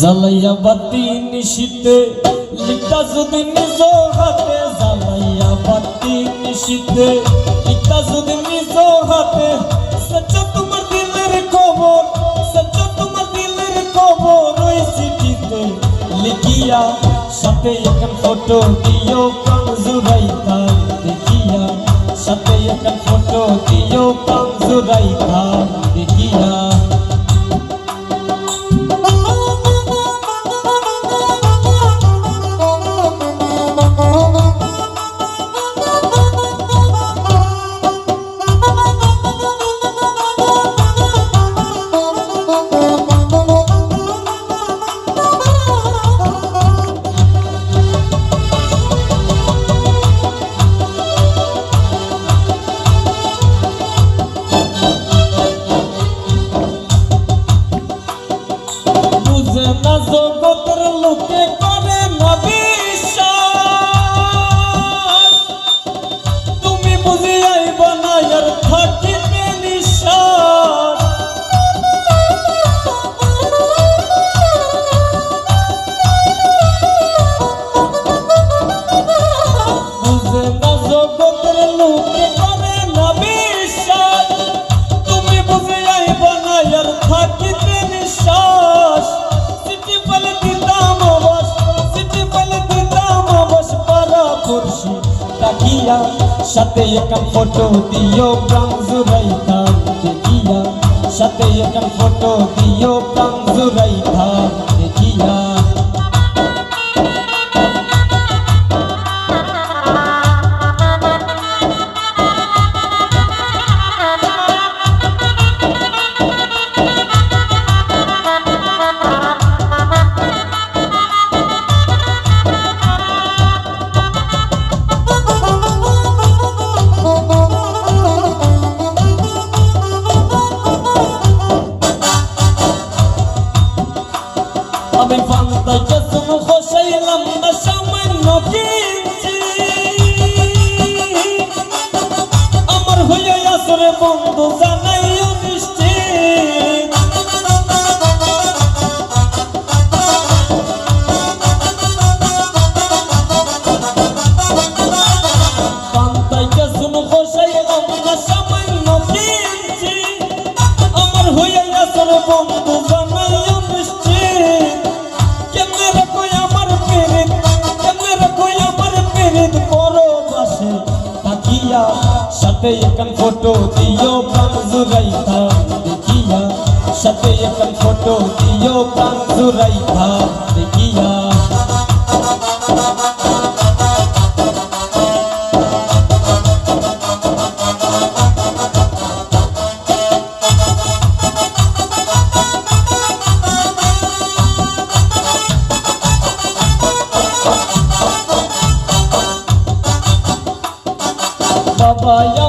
জ্বালাইয়া বাতি নিশিতে, লিখতা যদি নিজ হাতে জ্বালাইয়া বাতি নিশিতে, লিখতা যদি নিজ হাতে সচ্চ তোমার দিলের খবর সচ্চ তোমার দিলের খবর ওই চিঠিতে। লিখিয়া সাথে এখন ফটো দিও প্রাণ জুড়াইতা দেখিয়া সাথে এখন ফটো দিও প্রাণ জুড়াইতা সাথে একটা ফটো দিও প্রাণ জুড়াইতাম সাথে একটা ফটো দিও প্রাণ জুড়াইতাম ফান্তা কসম হোসাইলাম না সামান্য কিঞ্চি সাথে এখন ফটো দিও, প্রাণ জুরাইতা দেখিয়া, সাথে এখন ফটো দিও, প্রাণ জুরাইতা দেখিয়া। বাবা আমায়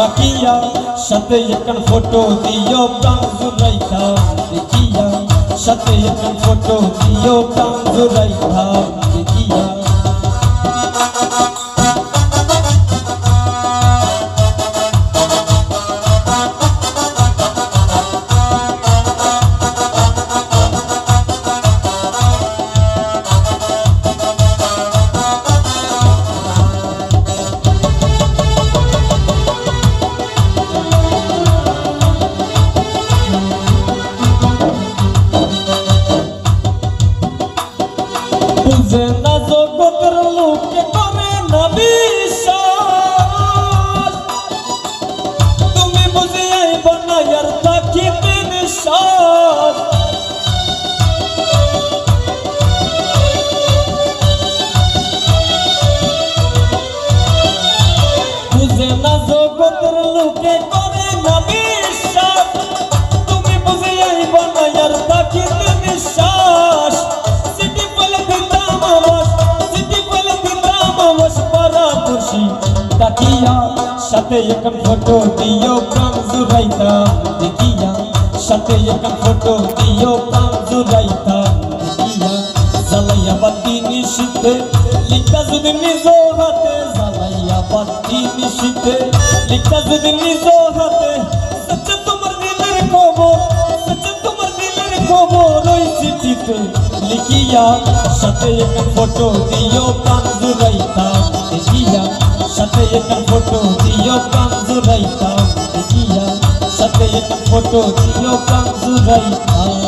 বাকিয়া, সাথে এখন ফটো দিও, প্রাণ জুরাইতা দেখিয়া। সাথে এখন ফটো দিও, প্রাণ জুরাইতা দেখিয়া। বুঝে না লোকে করে না বিশ্বাস। তুমি বুঝে না আর থাকিতে নিশ্বাস বুঝে না জগতের লোকে দেখিয়া, সাথে এখন ফটো দিও প্রাণ জুড়াইতাম দেখিয়া, সাথে এখন ফটো দিও প্রাণ জুড়াইতাম দেখিয়া, জ্বালাইয়া বাতি নিশিতে, লিখা যদি নিজ হাতে, জ্বালাইয়া বাতি নিশিতে, লিখা যদি নিজ হাতে সচ্চা তোমার দিলের খবর সচ্চা তোমার দিলের খবর ওই চিঠিতে। লিখিয়া, সাথে এখন ফটো দিও প্রাণ জুড়াইতাম দেখিয়া সাথে একটা ফটো দিও প্রাণ জুড়াইতাম দেখিয়া। সাথে একটা ফটো দিও প্রাণ জুড়াইতাম